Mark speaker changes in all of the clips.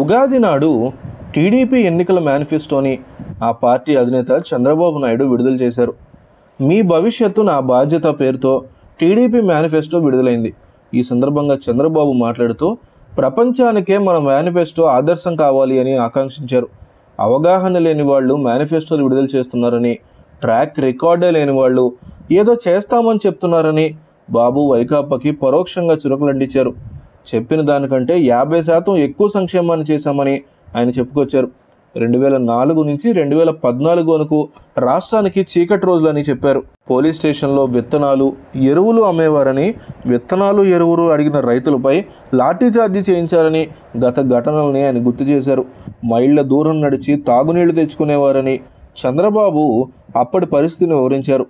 Speaker 1: ఉగాది నాడు టీడీపీ ఎన్నికల మేనిఫెస్టోని ఆ పార్టీ అధినేత చంద్రబాబు నాయుడు విడుదల చేశారు. మీ భవిష్యత్తు నా బాధ్యత పేరుతో టీడీపీ మేనిఫెస్టో విడుదలైంది. ఈ సందర్భంగా చంద్రబాబు మాట్లాడుతూ ప్రపంచానికే మన మేనిఫెస్టో ఆదర్శం కావాలి అని ఆకాంక్షించారు. అవగాహన లేని వాళ్ళు మేనిఫెస్టోలు విడుదల చేస్తున్నారని ట్రాక్ రికార్డే లేని వాళ్ళు ఏదో చేస్తామని చెప్తున్నారని బాబు వైకాపాకి పరోక్షంగా చురకలంటించారు. చెప్పిన దానికంటే యాభై శాతం ఎక్కువ సంక్షేమాన్ని చేశామని ఆయన చెప్పుకొచ్చారు. రెండు వేల నాలుగు నుంచి రెండు వేల పద్నాలుగు వరకు రాష్ట్రానికి చీకటి రోజులని చెప్పారు. పోలీస్ స్టేషన్లో విత్తనాలు ఎరువులు అమ్మేవారని విత్తనాలు ఎరువులు అడిగిన రైతులపై లాఠీచార్జీ చేయించారని గత ఘటనల్ని ఆయన గుర్తు చేశారు. మైళ్ళ దూరం నడిచి తాగునీళ్ళు తెచ్చుకునేవారని చంద్రబాబు అప్పటి పరిస్థితిని వివరించారు.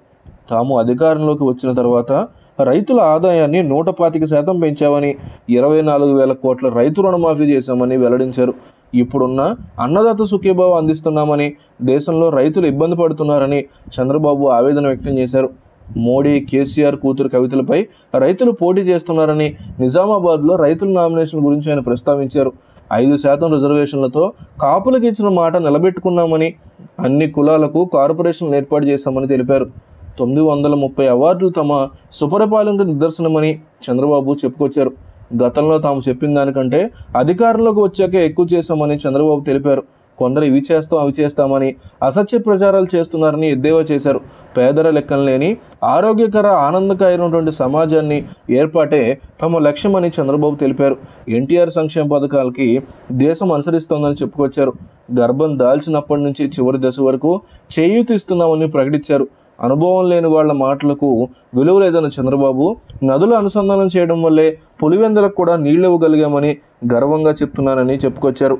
Speaker 1: తాము అధికారంలోకి వచ్చిన తర్వాత రైతుల ఆదాయాన్ని నూట పాతిక శాతం పెంచామని ఇరవై నాలుగు వేల కోట్ల రైతు రుణమాఫీ చేశామని వెల్లడించారు. ఇప్పుడున్న అన్నదాత సుఖీభావం అందిస్తున్నామని దేశంలో రైతులు ఇబ్బంది పడుతున్నారని చంద్రబాబు ఆవేదన వ్యక్తం చేశారు. మోడీ కేసీఆర్ కూతురు కవితలపై రైతులు పోటీ చేస్తున్నారని నిజామాబాద్లో రైతుల నామినేషన్ గురించి ఆయన ప్రస్తావించారు. ఐదు శాతం రిజర్వేషన్లతో కాపులకు ఇచ్చిన మాట నిలబెట్టుకున్నామని అన్ని కులాలకు కార్పొరేషన్లు ఏర్పాటు చేశామని తెలిపారు. తొమ్మిది వందల ముప్పై అవార్డులు తమ సుపరిపాలనకు నిదర్శనమని చంద్రబాబు చెప్పుకొచ్చారు. గతంలో తాము చెప్పిన దానికంటే అధికారంలోకి వచ్చాక ఎక్కువ చేశామని చంద్రబాబు తెలిపారు. కొందరు ఇవి చేస్తాం అవి చేస్తామని అసత్య ప్రచారాలు చేస్తున్నారని ఎద్దేవా చేశారు. పేదల లెక్కలు లేని ఆరోగ్యకర ఆనందకరమైనటువంటి సమాజాన్ని ఏర్పాటే తమ లక్ష్యమని చంద్రబాబు తెలిపారు. ఎన్టీఆర్ సంక్షేమ పథకాలకి దేశం అనుసరిస్తోందని చెప్పుకొచ్చారు. గర్భం దాల్చినప్పటి నుంచి చివరి దశ వరకు చేయూతిస్తున్నామని ప్రకటించారు. అనుభవం లేని వాళ్ళ మాటలకు విలువ లేదన్న చంద్రబాబు నదులు అనుసంధానం చేయడం వల్లే పులివెందులకు కూడా నీళ్ళు ఇవ్వగలిగామని గర్వంగా చెప్తున్నానని చెప్పుకొచ్చారు.